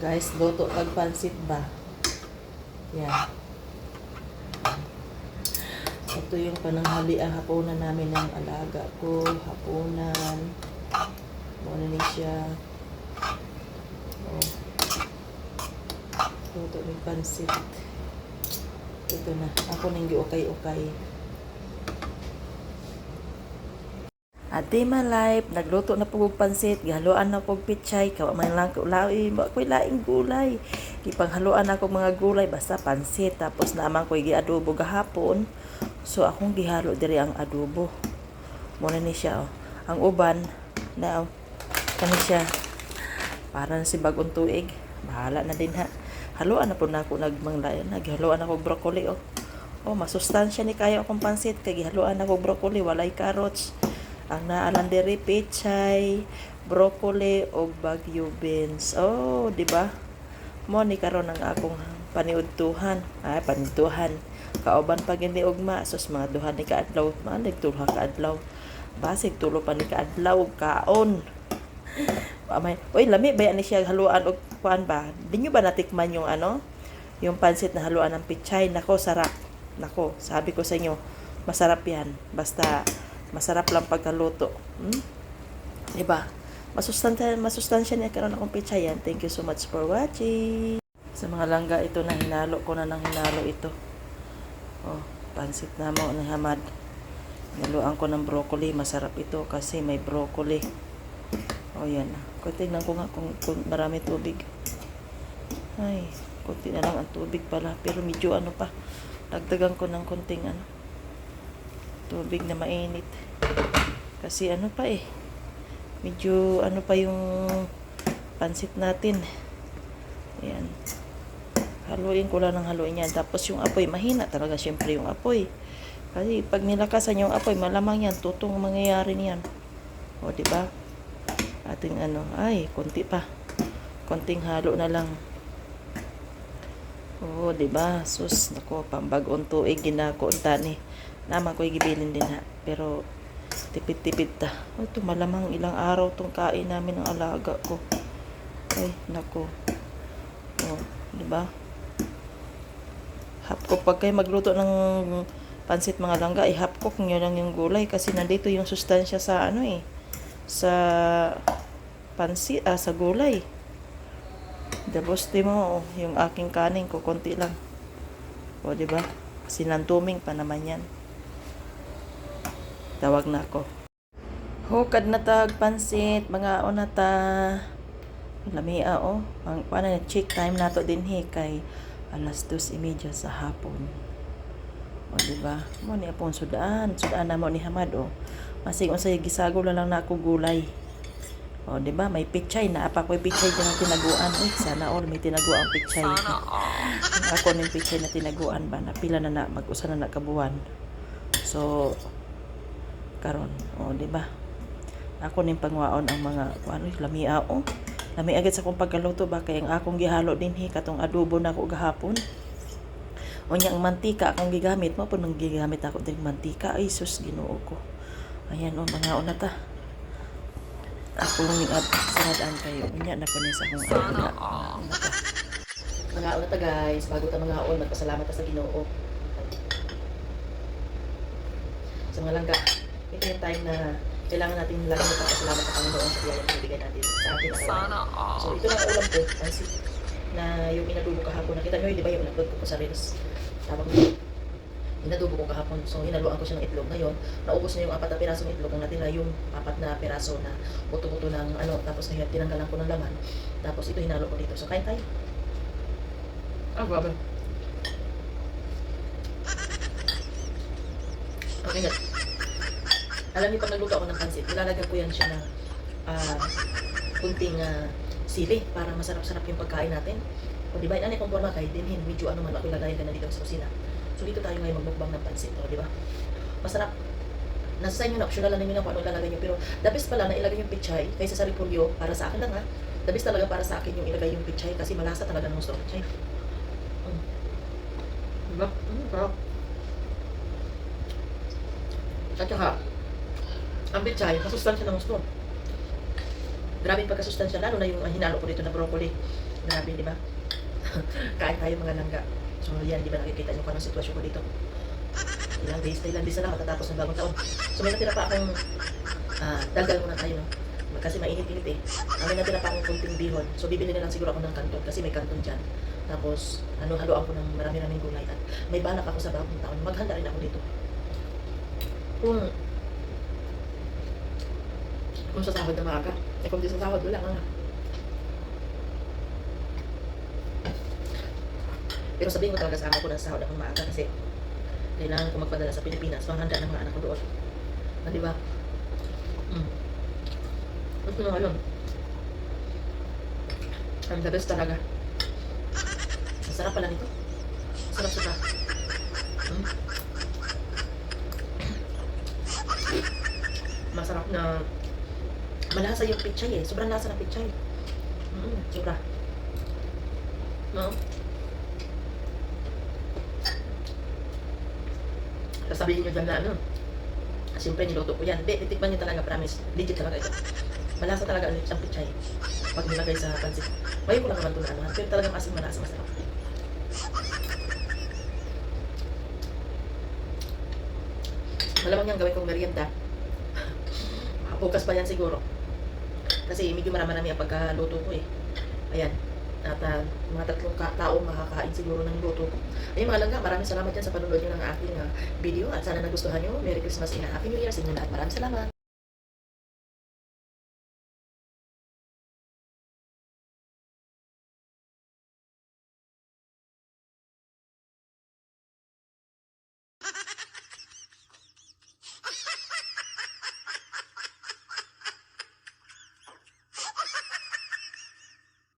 Guys, luto kag pansit ba? Yan. Ito yung pananghali ang hapunan namin ng alaga ko. Hapunan. Muna ni siya. Oh. Luto ng pansit. Ito na. Ako nang giukay-ukay. Ate my life, nagluto na po og pansit, gihaluan na po og pichay, kawa man lang ko lain, ba ko'y laing gulay. Gipanghaluan ako mga gulay basta pansit, tapos naman ko'y giadobo gahapon. So akong gihalo diri ang adobo. Muna ni siya oh. Ang uban na oh. Kani siya. Para si bagong tuig. Bahala na din ha. Haluan na po na ako nagmanglayan. Naghaluan ako broccoli oh. Oh, masustansya ni kayo akong pansit kay gihaluan ako broccoli, walay carrots. Ang naalan diri pechay, broccoli o bagyo beans. Oh, di ba? Mo ni karon ang akong paniudtuhan. Ay, paniudtuhan. Kauban pa gini ugma sus mga duha ni kaadlaw, mga nagtulha kaadlaw. Basig tulo pa ni kaadlaw kaon. Amay, oy lami ba ni siya haluan og kuan ba? Di nyo ba natikman yung ano? Yung pansit na haluan ng pichay, nako sarap. Nako, sabi ko sa inyo, masarap 'yan. Basta masarap lang pagkaluto. Hmm? Diba? Masustansya, masustansya niya karon akong pichay yan. Thank you so much for watching. Sa mga langga ito na hinalo ko na ng hinalo ito. Oh, pansit na mo ni Hamad. Niluan ko ng broccoli. Masarap ito kasi may broccoli. Oh, yan. Tingnan ko nga kung, kung marami tubig. Ay, konti na lang ang tubig pala. Pero medyo ano pa. Dagdagan ko ng konting ano. Tubig na mainit. Kasi ano pa eh. Medyo ano pa yung pansit natin. Ayan. Haluin ko lang ng haluin yan. Tapos yung apoy, mahina talaga syempre yung apoy. Kasi pag nilakasan yung apoy, malamang yan, tutong mangyayari niyan. O, di ba? Ating ano, ay, konti pa. Konting halo na lang. Oo, di ba? Sus, nako, pambagong tuig ginako tani. Naman ko gibilin din ha. Pero tipid-tipid ta. Oh, ito malamang ilang araw tong kain namin ng alaga ko. Ay, nako. Oh, di ba? Hapkok pag kayo magluto ng pansit mga langga, eh hapkok nyo lang yung gulay kasi nandito yung sustansya sa ano eh sa pansit ah, sa gulay. Daboste mo oh, yung aking kanin ko konti lang. O di ba? Kasi nantuming pa naman yan. Tawag na ako. Hukad na tag pansit, mga onata. Lamia oh. Ang paano na check time nato din he kay alas 2:30 sa hapon. O di ba? Mo ni apon sudaan, sudaan na mo ni Hamad oh. Masig unsay gisago lang na ako gulay. O, di ba? May pichay na. Apa ko pichay din ang tinaguan. Uy, sana all may tinaguan pichay. Ako ng pichay na tinaguan ba? Napila na na, mag-usa na na kabuan. So, karon o, di ba? Ako ning pangwaon ang mga, ano, lamia o. Lami agad sa kong pagkaluto ba? Kaya ang akong gihalo din hi, katong adobo na ako gahapon. O niyang mantika akong gigamit mo po nang gigamit ako din mantika. Ay, sus, ginoo ko. Ayan o, mga unata ako ni at sanadaan kayo. Unya na ko ni sa akong ana. Mga una ta guys, bago ta mga on, magpasalamat ta sa Ginoo. Sa mga langga, ito yung time na kailangan natin lagi magpasalamat sa Panginoon sa biyaya na binigay natin sa atin. Sana So ito lang ang ulam ko, pansit na yung inadubo kahapon. Nakita nyo yun, di ba yung upload ko po sa Reels. Tawag ko. Inadubo ko kahapon. So hinaluan ko siya ng itlog. Ngayon, naubos na yung apat na pirasong itlog. Ang natira yung apat na piraso na buto-buto ng ano. Tapos ngayon, tinanggalan ko ng laman. Tapos ito hinalo ko dito. So kain tayo. Ah, grabe. Okay na. Alam niyo, pag nagluto ako ng pansit, nilalagyan ko yan siya ng ah, kunting ah, sili para masarap-sarap yung pagkain natin. O di ba, ano kung forma kay dinhin, medyo ano man ako ilagayin ka na dito sa kusina. So dito tayo ngayon magmukbang ng pansit, o di ba? Masarap. Nasa sa inyo na, optional lang ninyo kung ano lalagay nyo. Pero the best pala na ilagay yung pichay kaysa sa repolyo, para sa akin lang ha. The best talaga para sa akin yung ilagay yung pichay kasi malasa talaga ng gusto pichay. Mm. Diba? Mm, sarap. At ang pichay, masustansya ng gusto. Grabe pagkasustansya, lalo na yung hinalo ko dito na broccoli. Grabe, di ba? Kain tayo mga langga. So yan, di ba nakikita niyo kung anong sitwasyon ko dito? Ilang days na ilang days na lang matatapos ng bagong taon. So may natira pa akong ah, daldal muna tayo, no? Kasi mainit-init eh. Ah, may natira pa akong kunting bihon. So bibili na lang siguro ako ng kanton kasi may kanton dyan. Tapos, ano, haluan ko ng marami-raming gulay. At may balak ako sa bagong taon. Maghanda rin ako dito. Kung kung sa sahod na maaga. Eh kung di sa sahod, wala nga. Pero sabihin ko talaga sa amo ko na sahod ako maaga kasi kailangan ko magpadala sa Pilipinas panghanda ng mga anak ko doon. Ah, di ba? Mm. Gusto na ngayon. Ang the best talaga. Ang sarap pala nito. Sarap siya. Mm. Masarap na malasa yung pichay eh. Sobrang lasa ng pichay. Mm, sobra. No? Sasabihin nyo dyan na ano, siyempre niluto ko yan. Hindi, titikman nyo talaga, promise. Legit talaga ito. Malasa talaga ang ang pichay. Pag nilagay sa pansit. Ngayon ko lang naman ito na ano, pero talagang asin malasa masarap. Malamang yan gawin kong merienda. Bukas pa yan siguro. Kasi medyo marami-rami ang pagkaluto ko eh. Ayan. At ah, mga tatlong ka tao makakain siguro ng luto ko. Ayun mga langga, maraming salamat yan sa panonood nyo ng aking ah, video. At sana nagustuhan nyo. Merry Christmas and Happy New Year sa inyo lahat. Maraming salamat.